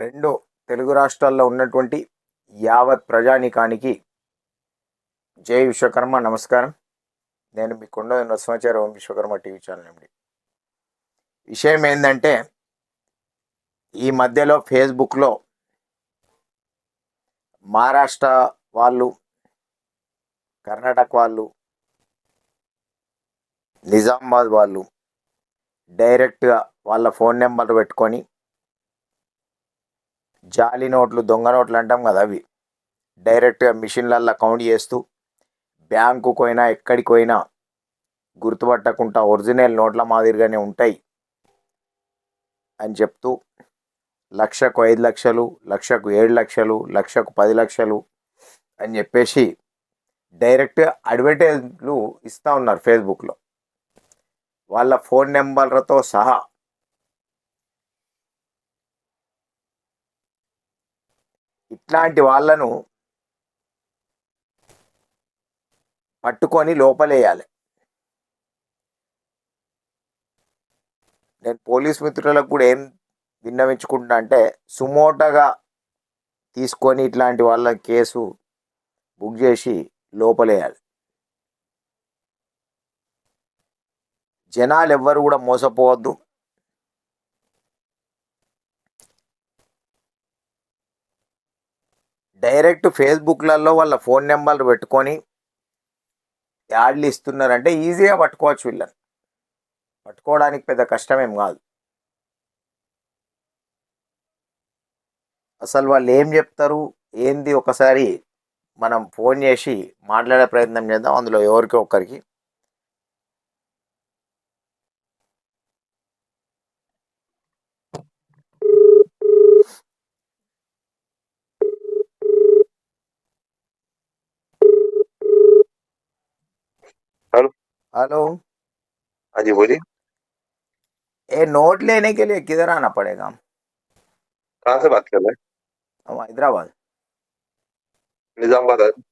రెండు తెలుగు రాష్ట్రాల్లో ఉన్నటువంటి యావత్ ప్రజానీకానికి జై విశ్వకర్మ నమస్కారం. నేను మీ కొండ నరసింహాచార్య ఓం విశ్వకర్మ టీవీ ఛానల్ అండి విషయం ఏంటంటే ఈ మధ్యలో ఫేస్బుక్లో మహారాష్ట్ర వాళ్ళు కర్ణాటక వాళ్ళు నిజామాబాద్ వాళ్ళు డైరెక్ట్గా వాళ్ళ ఫోన్ నెంబర్ పెట్టుకొని జాలి నోట్లు దొంగ నోట్లు అంటాం కదా అవి. డైరెక్ట్గా మిషన్లల్లో కౌంట్ చేస్తూ బ్యాంకు పోయినా ఎక్కడికి పోయినా గుర్తుపట్టకుండా ఒరిజినల్ నోట్ల మాదిరిగానే ఉంటాయి అని చెప్తూ లక్షకు ఐదు లక్షలు లక్షకు ఏడు లక్షలు లక్షకు పది లక్షలు అని చెప్పేసి డైరెక్ట్గా అడ్వర్టైజ్లు ఇస్తూ ఉన్నారు ఫేస్బుక్లో. వాళ్ళ ఫోన్ నెంబర్లతో సహా ఇట్లాంటి వాళ్ళను పట్టుకొని లోపలేయాలి. నేను పోలీస్ మిత్రులకు కూడా ఏం విన్నవించుకుంటున్నా అంటే సుమోటగా తీసుకొని ఇట్లాంటి వాళ్ళ కేసు బుక్ చేసి లోపలేయాలి. జనాలు ఎవ్వరు కూడా మోసపోవద్దు. డైరెక్ట్ ఫేస్బుక్లలో వాళ్ళ ఫోన్ నెంబర్లు పెట్టుకొని యాడ్లు ఇస్తున్నారంటే ఈజీగా పట్టుకోవచ్చు వీళ్ళని. పట్టుకోవడానికి పెద్ద కష్టమేం కాదు. అసలు వాళ్ళు ఏం చెప్తారు? ఏంది? ఒకసారి మనం ఫోన్ చేసి మాట్లాడే ప్రయత్నం చేద్దాం. అందులో ఎవరికి ఒకరికి हेलो। हेलो। हाँ जी बोलिए। ये नोट लेने के लिए किधर आना पड़ेगा? कहाँ से बात कर रहे हैं? हम हैदराबाद। निजामाबाद।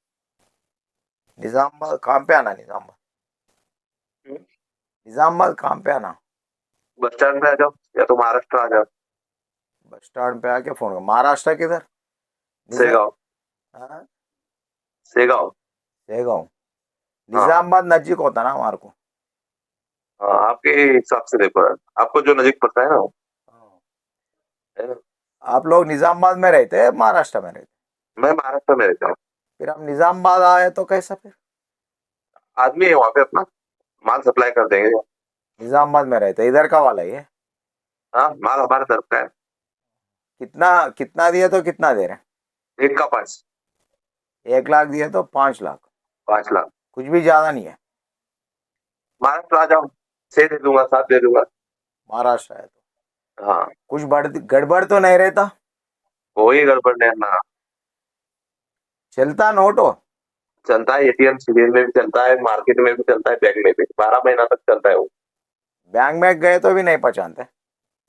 निजामाबाद कहाँ पे आना निजामाबाद? हम्म। निजामाबाद कहाँ पे आना? बस स्टैंड पे आ जाओ या तो महाराष्ट्र आ जाओ। बस स्टैंड पे आके फ़ोन कर महाराष्ट्र किधर? सेगांव। हाँ? सेगांव। सेगांव। निजामाबाद नज़दीक होता ना हमारे को। हाँ आपके हिसाब से देखो आपको जो नजीक पड़ता है ना वो, है। ना? आप लोग निजामाबाद में रहते हैं महाराष्ट्र में रहते मैं महाराष्ट्र में रहता हूँ। फिर हम निजामाबाद आए तो कैसा फिर? आदमी है वहाँ पे अपना माल सप्लाई कर देंगे। निजामाबाद में रहते इधर का वाला ये हाँ? माल हमारे तरफ़ का है। कितना कितना दिए तो कितना दे रहे एक का पाँच। एक लाख दिए तो पाँच लाख। पाँच लाख। कुछ भी ज़्यादा नहीं है। महाराष्ट्र आ जाओ छह दे दूँगा सात दे दूँगा। महाराष्ट्र है तो। हाँ। कुछ बढ़ गड़बड़ तो नहीं रहता। कोई गड़बड़ नहीं ना चलता नोट। हो चलता है एटीएम सीज़न में भी चलता है मार्केट में भी चलता है बैंक में भी। बारह महीना तक चलता है वो। बैंक में गए तो भी नहीं पहचानते।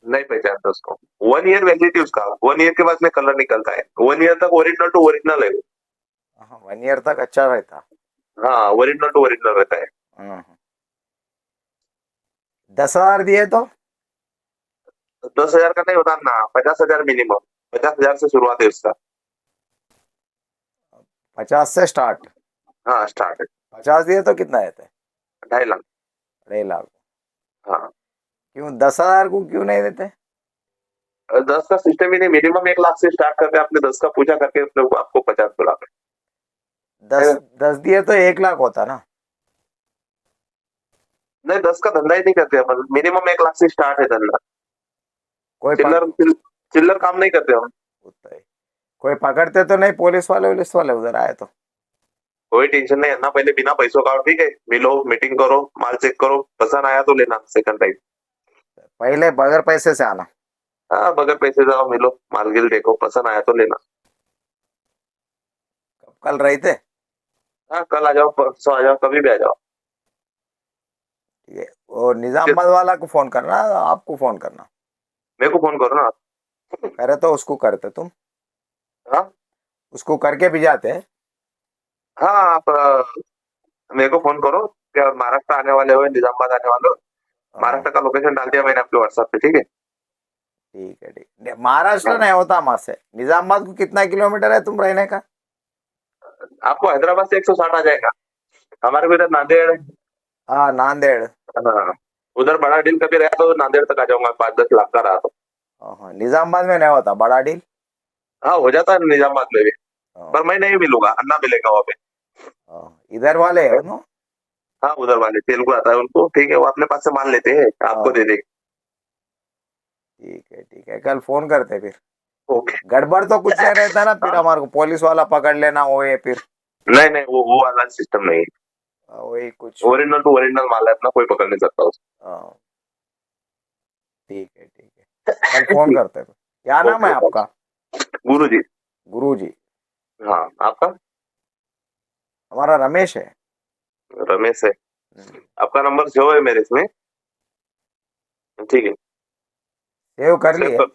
नहीं पहचानता उसको। वन ईयर वैलिडिटी उसका। वन ईयर के बाद में कलर निकलता है। वन ईयर तक ओरिजिनल टू ओरिजिनल है। वन ईयर तक अच्छा रहता। हाँ ओरिजिनल टू ओरिजिनल रहता है। दस हज़ार दिए तो? दस हज़ार का नहीं होता ना पचास हज़ार मिनिमम पचास हज़ार से शुरुआत है उसका। पचास से स्टार्ट हाँ स्टार्ट है। पचास दिए तो कितना देते ढाई लाख। ढाई लाख। हाँ। क्यों दस हज़ार को क्यों नहीं देते? दस का सिस्टम ही नहीं मिनिमम एक लाख से स्टार्ट करके आपने दस का पूजा करके अपने आपको पचास बोला। दस दस दिए तो एक लाख होता ना। नहीं दस का धंधा ही नहीं करते अपन। मिनिमम एक लाख से स्टार्ट है धंधा। कोई चिल्लर चिल- चिल्लर काम नहीं करते हम। कोई पकड़ते तो नहीं पुलिस वाले पुलिस वाले उधर आए तो। कोई टेंशन नहीं है ना पहले बिना पैसों का ठीक है? मिलो मीटिंग करो माल चेक करो पसंद आया तो लेना सेकंड टाइम पहले बगैर पैसे से आना। हाँ बगैर पैसे जाओ मिलो माल गिल देखो पसंद आया तो लेना। कब कल रहे थे? हाँ कल आ जाओ परसों आ जाओ कभी भी आ जाओ। ठीक है वो निजामाबाद वाला को फ़ोन करना आपको फ़ोन करना। मेरे को फ़ोन करो ना करे तो उसको करते तुम। हाँ। उसको करके भी जाते हाँ। आप अ, मेरे को फ़ोन करो। क्या महाराष्ट्र आने वाले हो निजामाबाद आने वाले हो? महाराष्ट्र का लोकेशन डाल दिया मैंने आपके व्हाट्सएप पे ठीक है? ठीक है ठीक। है। महाराष्ट्र नहीं होता वहाँ से। निजामाबाद को कितना किलोमीटर है तुम रहने का? आपको हैदराबाद से एक सौ साठ आ जाएगा। हमारे को इधर नांदेड़। हाँ नांदेड़। हाँ उधर बड़ा डील कभी रहा तो नांदेड़ तक आ जाऊँगा पाँच दस लाख का रहा तो। हाँ, निजामाबाद में नहीं होता बड़ा डील हाँ हो जाता है निजामाबाद में भी। हाँ, पर मैं नहीं मिलूँगा अन्ना मिलेगा वहाँ पे। हाँ, इधर वाले है हाँ उधर वाले तेलुगु आता है उनको ठीक है वो अपने पास से मान लेते हैं आपको हाँ। दे देंगे। ठीक है ठीक है कल फ़ोन करते फिर। गड़बड़ तो कुछ नहीं रहता ना फिर हमारे को पुलिस वाला पकड़ लेना वो ये फिर। नहीं नहीं वो वो वाला सिस्टम नहीं हाँ, वही कुछ। ओरिजिनल टू ओरिजिनल माल है अपना कोई पकड़ नहीं सकता उसको हाँ। ठीक है ठीक है। कल फ़ोन करते हैं। क्या नाम है आपका? गुरु जी गुरु जी हाँ आपका? हमारा रमेश है। रमेश है। हम्म, आपका नंबर सेव है मेरे इसमें? ठीक है। सेव कर लिए? कर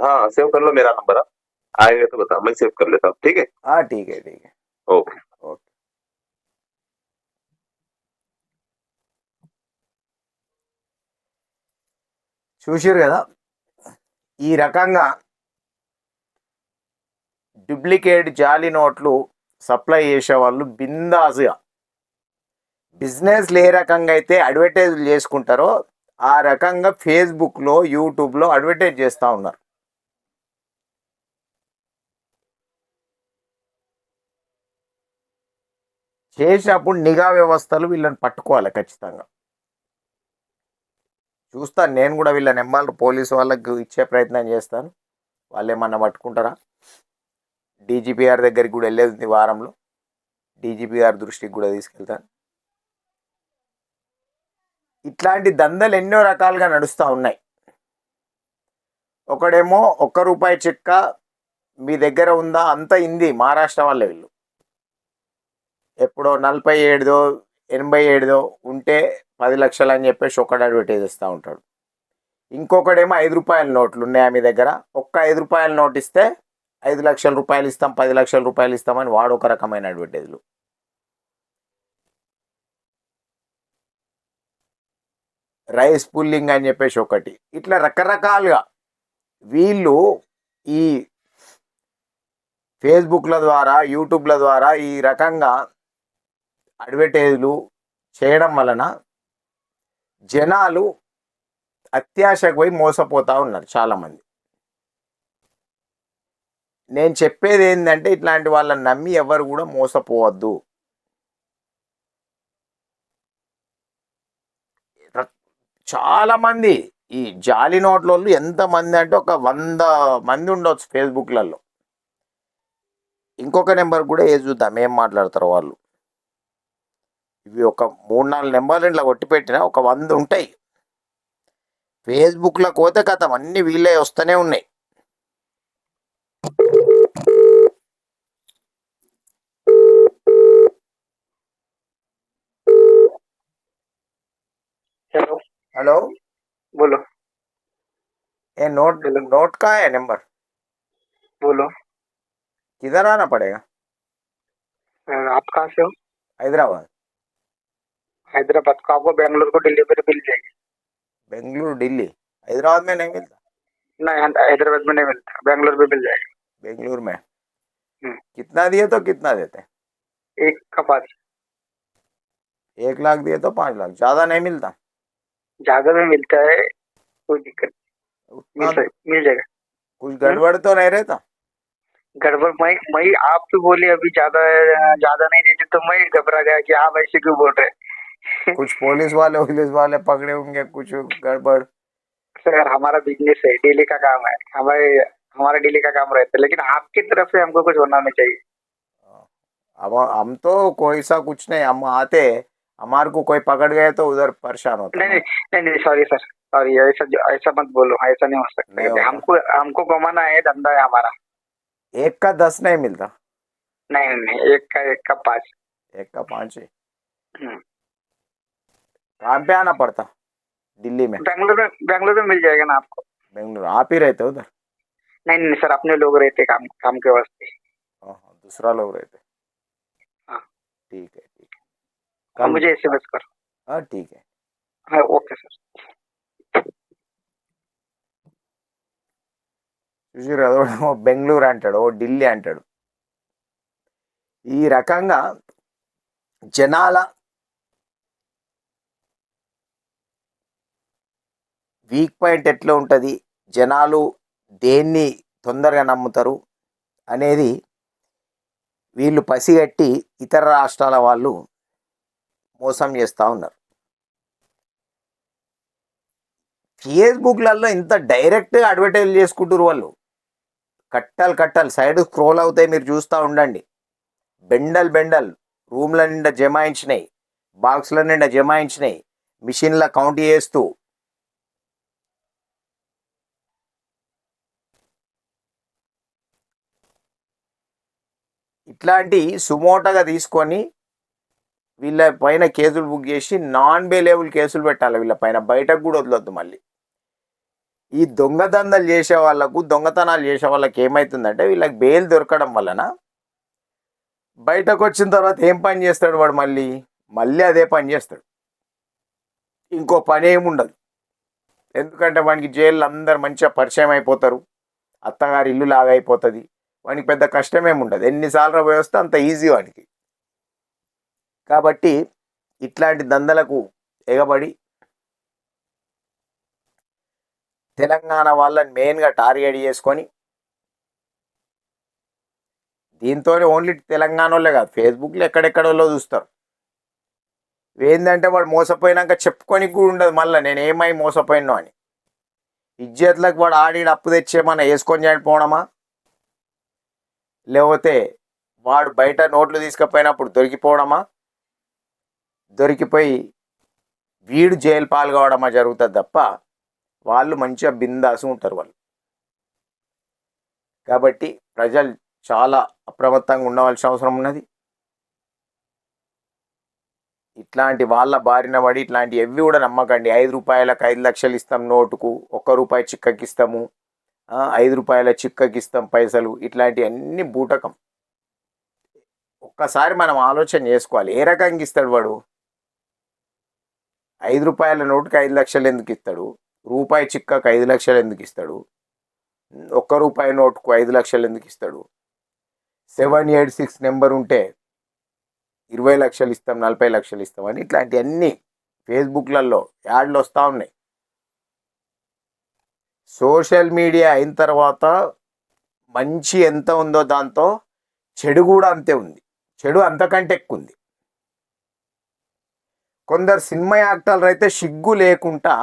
हाँ सेव कर लो मेरा नंबर आप आएगा तो बता मैं सेव कर लेता हूँ ठीक है हाँ ठीक है ठीक है ओके ఓకే చూసారు కదా ఈ రకంగా డూప్లికేట్ జాలి నోట్లు సప్లై చేసే వాళ్ళు బిందాసుగా బిజినెస్లు ఏ రకంగా అయితే అడ్వర్టైజ్ చేసుకుంటారో ఆ రకంగా ఫేస్బుక్లో యూట్యూబ్లో అడ్వర్టైజ్ చేస్తూ ఉన్నారు చేసినప్పుడు నిఘా వ్యవస్థలు వీళ్ళని పట్టుకోవాలి ఖచ్చితంగా. చూస్తాను నేను కూడా వీళ్ళ నెంబర్లు పోలీసు వాళ్ళకు ఇచ్చే ప్రయత్నం చేస్తాను. వాళ్ళు ఏమన్నా పట్టుకుంటారా? డీజీపీఆర్ దగ్గరికి కూడా వెళ్ళేది వారంలో. డీజీపీఆర్ దృష్టికి కూడా తీసుకెళ్తాను. ఇట్లాంటి దందలు ఎన్నో రకాలుగా నడుస్తూ ఉన్నాయి. ఒకడేమో ఒక్క రూపాయి చెక్క మీ దగ్గర ఉందా? అంత ఇంది. మహారాష్ట్ర వాళ్ళ వీళ్ళు. ఎప్పుడో నలభై ఏడుదో ఎనభై ఏడుదో ఉంటే పది లక్షలు అని చెప్పేసి ఒకటి అడ్వర్టైజ్ ఇస్తూ ఉంటాడు. ఇంకొకడేమో ఐదు రూపాయల నోట్లు ఉన్నాయా మీ దగ్గర? ఒక్క ఐదు రూపాయల నోట్ ఇస్తే ఐదు లక్షల రూపాయలు ఇస్తాం పది లక్షల రూపాయలు ఇస్తామని వాడు ఒక రకమైన అడ్వర్టైజ్లు రైస్ పుల్లింగ్ అని చెప్పేసి ఒకటి. ఇట్లా రకరకాలుగా వీళ్ళు ఈ ఫేస్బుక్ల ద్వారా యూట్యూబ్ల ద్వారా ఈ రకంగా అడ్వర్టైజ్లు చేయడం వలన జనాలు అత్యాశకు పోయి మోసపోతూ ఉన్నారు చాలామంది. నేను చెప్పేది ఏంటంటే ఇట్లాంటి వాళ్ళని నమ్మి ఎవరు కూడా మోసపోవద్దు. చాలామంది ఈ జాలి నోట్లోళ్ళు ఎంతమంది అంటే ఒక వంద మంది ఉండొచ్చు ఫేస్బుక్లలో. ఇంకొక నెంబర్ కూడా ఏ చూద్దాం ఏం మాట్లాడతారు వాళ్ళు. ఇవి ఒక మూడు నాలుగు నెంబర్లు ఇట్లా కొట్టి పెట్టినా ఒక వంద ఉంటాయి ఫేస్బుక్లో కోతే కథం అన్ని వీళ్ళే వస్తూనే ఉన్నాయి हेलो हेलो बोलो ये नोट हेलो। नोट का है नंबर बोलो किधर आना पड़ेगा अ, आप कहाँ से हो हैदराबाद हैदराबाद को आपको बेंगलोर को डिलीवरी मिल जाएगी। बेंगलुरु दिल्ली? हैदराबाद में नहीं मिलता? नहीं हाँ, हैदराबाद में नहीं मिलता बेंगलोर में मिल जाएगा। बेंगलुरु में? हम्म। कितना दिए तो कितना देते हैं? एक का पास एक लाख दिए तो पाँच लाख ज़्यादा नहीं मिलता? ज़्यादा में मिलता है कोई दिक्कत मिल मिल जाएगा। कुछ गड़बड़ तो नहीं रहता? गड़बड़ मैं मैं आप तो बोले अभी ज़्यादा ज़्यादा नहीं देते तो मैं घबरा गया कि आप ऐसे क्यों बोल रहे हैं? कुछ पुलिस वाले पुलिस वाले पकड़े होंगे कुछ गड़बड़। सर हमारा बिज़नेस है डेली का काम है। हमारे हमारा डेली का काम रहता है लेकिन आपकी तरफ़ से हमको कुछ होना नहीं चाहिए। अब हम तो कोई सा कुछ नहीं हम आते हमारे को कोई पकड़ गए तो उधर परेशान होता नहीं नहीं नहीं नहीं सॉरी सर सॉरी ऐसा ऐसा मत बोलो ऐसा नहीं हो सकता। हमको हमको कमाना है धंधा है हमारा। एक का दस नहीं मिलता। नहीं नहीं नहीं एक का एक का पाँच। एक का पाँच ही। हम्म। कहाँ पे आना पड़ता दिल्ली में बेंगलोर में बेंगलोर में मिल जाएगा ना आपको बेंगलुरु आप ही रहते उधर नहीं नहीं सर अपने लोग रहते काम काम के वास्ते हाँ, हाँ, दूसरा लोग रहते हाँ। ठीक है ठीक है और कल मुझे एसएमएस करो हाँ ठीक है हाँ ओके सर చూసారు కదా ఓ బెంగళూరు అంటాడు ఓ ఢిల్లీ అంటాడు ఈ రకంగా జనాల వీక్ పాయింట్ ఎట్లా ఉంటుంది? జనాలు దేన్ని తొందరగా నమ్ముతారు? అనేది వీళ్ళు పసిగట్టి ఇతర రాష్ట్రాల వాళ్ళు మోసం చేస్తూ ఉన్నారు. ఫేస్బుక్లలో ఇంత డైరెక్ట్గా అడ్వర్టైజ్ చేసుకుంటారు వాళ్ళు. కట్టలు కట్టలు సైడ్ స్క్రోల్ అవుతాయి మీరు చూస్తూ ఉండండి. బెండల్ బెండల్ రూమ్ల నిండా జమాయించినాయి. బాక్స్ల నిండా జమాయించినాయి. మిషన్ల కౌంట్ చేస్తూ ఇట్లాంటి సుమోటగా తీసుకొని వీళ్ళ పైన కేసులు బుక్ చేసి నాన్ బెయిలబుల్ కేసులు పెట్టాలి వీళ్ళ పైన. బయటకు కూడా వదలొద్దు మళ్ళీ. ఈ దొంగదందలు చేసే వాళ్ళకు దొంగతనాలు చేసే వాళ్ళకి ఏమవుతుందంటే వీళ్ళకి బెయిల్ దొరకడం వలన బయటకు వచ్చిన తర్వాత ఏం పని చేస్తాడు వాడు మళ్ళీ? మళ్ళీ అదే పని చేస్తాడు. ఇంకో పని ఏముండదు ఎందుకంటే వానికి జైల్లో అందరు మంచిగా పరిచయం అయిపోతారు. అత్తగారి ఇల్లు లాగా అయిపోతుంది వానికి పెద్ద కష్టం ఏమి ఉండదు. ఎన్నిసార్లు పోయి వస్తే అంత ఈజీ వానికి. కాబట్టి ఇట్లాంటి దందలకు ఎగబడి తెలంగాణ వాళ్ళని మెయిన్గా టార్గెట్ చేసుకొని దీంతో ఓన్లీ తెలంగాణ వాళ్ళే కాదు ఫేస్బుక్లో ఎక్కడెక్కడలో చూస్తారు. ఏంటంటే వాడు మోసపోయినాక చెప్పుకొని కూడా ఉండదు మళ్ళీ నేను ఏమై మోసపోయినో అని. ఇజ్జత్లకు వాడు ఆడి అప్పు తెచ్చేమన్నా వేసుకొని చనిపోవడమా? లేకపోతే వాడు బయట నోట్లు తీసుకుపోయినప్పుడు దొరికిపోవడమా? దొరికిపోయి వీడు జైలు పాలు కావడమా జరుగుతుంది తప్ప వాళ్ళు మంచిగా బిందాసు ఉంటారు వాళ్ళు. కాబట్టి ప్రజలు చాలా అప్రమత్తంగా ఉండవలసిన అవసరం ఉన్నది. ఇట్లాంటి వాళ్ళ బారిన పడి ఇట్లాంటి ఎవి కూడా నమ్మకండి. ఐదు రూపాయలకు ఐదు లక్షలు ఇస్తాం నోటుకు ఒక్క రూపాయి చిక్కకిస్తాము ఐదు రూపాయల చిక్కకి ఇస్తాం పైసలు ఇట్లాంటి అన్ని బూటకం. ఒక్కసారి మనం ఆలోచన చేసుకోవాలి. ఏ రకంగా ఇస్తాడు వాడు? ఐదు రూపాయల నోటుకి ఐదు లక్షలు ఎందుకు ఇస్తాడు? రూపాయి చిక్కకు ఐదు లక్షలు ఎందుకు ఇస్తాడు? ఒక్క రూపాయి నోటుకు ఐదు లక్షలు ఎందుకు ఇస్తాడు? సెవెన్ ఎయిట్ సిక్స్ నెంబర్ ఉంటే ఇరవై లక్షలు ఇస్తాం నలభై లక్షలు ఇస్తాం అని ఇట్లాంటివన్నీ ఫేస్బుక్లలో యాడ్లు వస్తూ ఉన్నాయి. సోషల్ మీడియా అయిన తర్వాత మంచి ఎంత ఉందో దాంతో చెడు కూడా అంతే ఉంది. చెడు అంతకంటే ఎక్కువ ఉంది. కొందరు సినిమా యాక్టర్లు అయితే సిగ్గు లేకుండా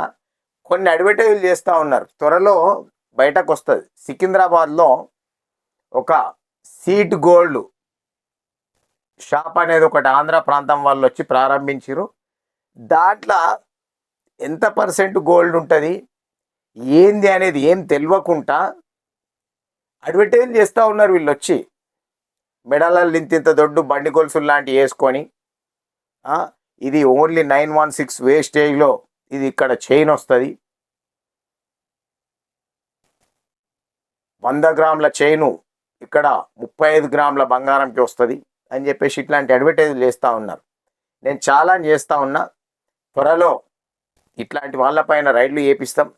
కొన్ని అడ్వర్టైజ్లు చేస్తూ ఉన్నారు. త్వరలో బయటకు వస్తుంది. సికింద్రాబాద్లో ఒక సీట్ గోల్డ్ షాప్ అనేది ఒకటి ఆంధ్ర ప్రాంతం వాళ్ళు వచ్చి ప్రారంభించారు దాంట్లో ఎంత పర్సెంట్ గోల్డ్ ఉంటుంది? ఏంది అనేది ఏం తెలియకుండా అడ్వర్టైజ్ చేస్తూ ఉన్నారు వీళ్ళు వచ్చి మెడలలో ఇంత ఇంత దొడ్డు బండి గొలుసులు లాంటివి వేసుకొని ఇది ఓన్లీ నైన్ వన్ సిక్స్ వేస్టేజ్లో ఇది ఇక్కడ చైన్ వస్తుంది. వంద గ్రాముల చైను ఇక్కడ ముప్పై ఐదు గ్రాముల బంగారంకి వస్తుంది అని చెప్పేసి ఇట్లాంటి అడ్వర్టైజ్లు చేస్తూ ఉన్నారు. నేను చాలా చేస్తూ ఉన్నా. త్వరలో ఇట్లాంటి వాళ్ళపైన రైడ్లు చేపిస్తాం.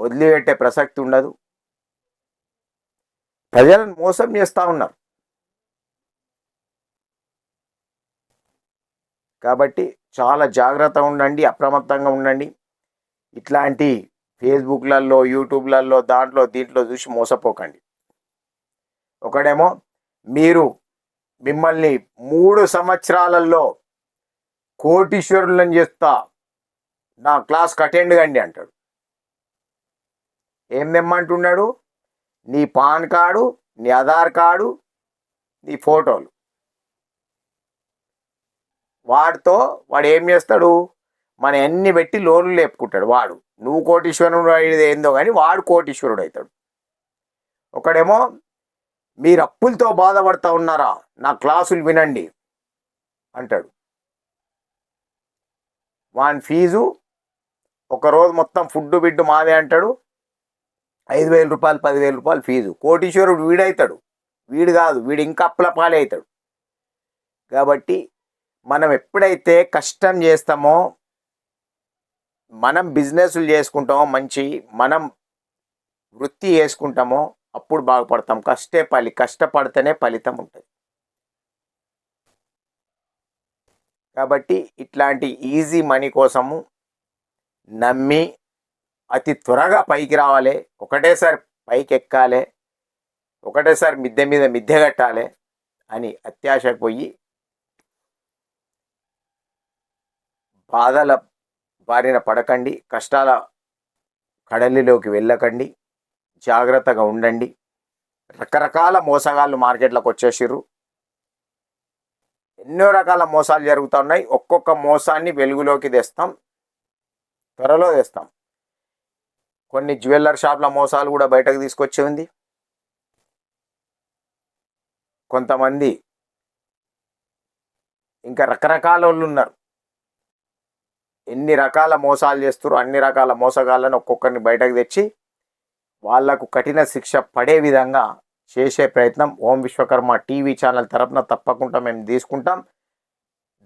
వదిలిపెట్టే ప్రసక్తి ఉండదు. ప్రజలను మోసం చేస్తూ ఉన్నారు. కాబట్టి చాలా జాగ్రత్తగా ఉండండి అప్రమత్తంగా ఉండండి. ఇట్లాంటి ఫేస్బుక్లలో యూట్యూబ్లలో దాంట్లో దీంట్లో చూసి మోసపోకండి. ఒకడేమో మీరు మిమ్మల్ని మూడు సంవత్సరాలలో కోటీశ్వరులను చేస్తా నా క్లాస్కి అటెండ్ కండి అంటాడు. ఏం తెమ్మంటున్నాడు? నీ పాన్ కార్డు నీ ఆధార్ కార్డు నీ ఫోటోలు. వాడితో వాడు ఏం చేస్తాడు? మన అన్ని పెట్టి లోన్లు లేపుకుంటాడు వాడు. నువ్వు కోటీశ్వరుడు అయ్యేది ఏందో కానీ వాడు కోటీశ్వరుడు అవుతాడు. ఒకడేమో మీరు అప్పులతో బాధపడతా ఉన్నారా? నా క్లాసులు వినండి అంటాడు. వాని ఫీజు ఒకరోజు మొత్తం ఫుడ్ బిడ్డు మాదే అంటాడు. ఐదు వేల రూపాయలు పదివేల రూపాయలు ఫీజు. కోటీశ్వరుడు వీడవుతాడు వీడు కాదు వీడు ఇంకా అప్పుల పాలే అవుతాడు కాబట్టి మనం ఎప్పుడైతే కష్టం చేస్తామో మనం బిజినెస్లు చేసుకుంటామో మంచి మనం వృత్తి చేసుకుంటామో అప్పుడు బాగుపడతాం. కష్టే పలి కష్టపడితేనే ఫలితం ఉంటుంది. కాబట్టి ఇట్లాంటి ఈజీ మనీ కోసము నమ్మి అతి త్వరగా పైకి రావాలి. ఒకటేసారి పైకి ఎక్కాలి ఒకటేసారి మిద్దె మీద మిద్దె కట్టాలి అని అత్యాశ పోయి బాధల బారిన పడకండి. కష్టాల కడలిలోకి వెళ్ళకండి. జాగ్రత్తగా ఉండండి. రకరకాల మోసగాళ్ళు మార్కెట్లోకి వచ్చేసిర్రు. ఎన్నో రకాల మోసాలు జరుగుతున్నాయి. ఒక్కొక్క మోసాన్ని వెలుగులోకి తెస్తాం. త్వరలో తెస్తాం. కొన్ని జ్యువెల్లర్ షాప్ల మోసాలు కూడా బయటకు తీసుకొచ్చి ఉంది కొంతమంది ఇంకా రకరకాల వాళ్ళు ఉన్నారు. ఎన్ని రకాల మోసాలు చేస్తారు అన్ని రకాల మోసగాళ్ళని ఒక్కొక్కరిని బయటకు తెచ్చి వాళ్ళకు కఠిన శిక్ష పడే విధంగా చేసే ప్రయత్నం ఓం విశ్వకర్మ టీవీ ఛానల్ తరపున తప్పకుండా మేము తీసుకుంటాం.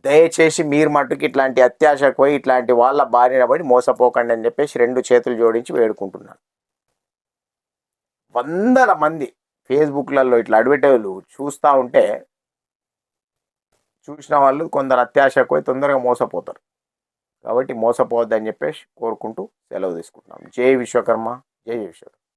దయచేసి మీరు మట్టుకు ఇట్లాంటి అత్యాశకు పోయి ఇట్లాంటి వాళ్ళ బారిన పడి మోసపోకండి అని చెప్పేసి రెండు చేతులు జోడించి వేడుకుంటున్నాను వందల మంది ఫేస్బుక్లలో ఇట్లా అడ్వర్టైజ్లు చూస్తూ ఉంటే చూసిన వాళ్ళు కొందరు అత్యాశకు పోయి తొందరగా మోసపోతారు. కాబట్టి మోసపోవద్దని చెప్పేసి కోరుకుంటూ సెలవు తీసుకుంటున్నాం. జై విశ్వకర్మ జై విశ్వకర్మ.